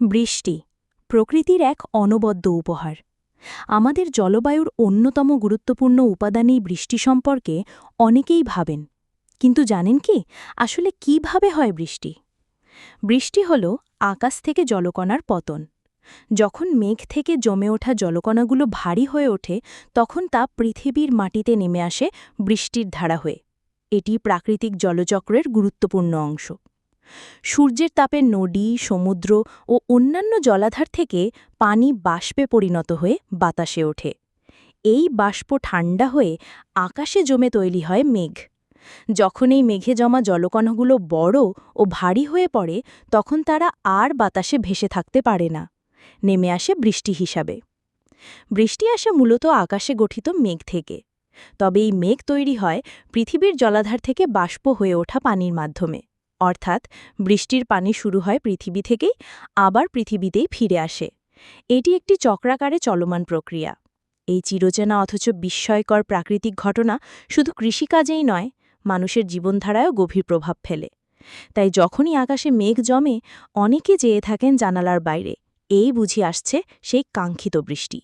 বৃষ্টি, প্রকৃতির এক অনবদ্য উপহার। আমাদের জলবায়ুর অন্যতম গুরুত্বপূর্ণ উপাদানেই বৃষ্টি সম্পর্কে অনেকেই ভাবেন। কিন্তু জানেন কি? আসলে কীভাবে হয় বৃষ্টি? বৃষ্টি হল আকাশ থেকে জলকণার পতন। যখন মেঘ থেকে জমে ওঠা জলকণাগুলো ভারী হয়ে ওঠে, তখন তা পৃথিবীর মাটিতে নেমে আসে বৃষ্টির ধারা হয়ে। এটি প্রাকৃতিক জলচক্রের গুরুত্বপূর্ণ অংশ। সূর্যের তাপে নদী, সমুদ্র ও অন্যান্য জলাধার থেকে পানি বাষ্পে পরিণত হয়ে বাতাসে ওঠে। এই বাষ্প ঠান্ডা হয়ে আকাশে জমে তৈরি হয় মেঘ। যখন এই মেঘে জমা জলকণাগুলো বড় ও ভারী হয়ে পড়ে, তখন তারা আর বাতাসে ভেসে থাকতে পারে না। নেমে আসে বৃষ্টি হিসাবে। বৃষ্টি আসে মূলত আকাশে গঠিত মেঘ থেকে। তবে এই মেঘ তৈরি হয় পৃথিবীর জলাধার থেকে বাষ্প হয়ে ওঠা পানির মাধ্যমে। অর্থাৎ বৃষ্টির পানি শুরু হয় পৃথিবী থেকেই, আবার পৃথিবীতেই ফিরে আসে। এটি একটি চক্রাকারে চলমান প্রক্রিয়া। এই চিরচেনা অথচ বিস্ময়কর প্রাকৃতিক ঘটনা শুধু কৃষিকাজেই নয়, মানুষের জীবনধারায়ও গভীর প্রভাব ফেলে। তাই যখনই আকাশে মেঘ জমে, অনেকে যেয়ে থাকেন জানালার বাইরে। এই বুঝি আসছে সেই কাঙ্ক্ষিত বৃষ্টি।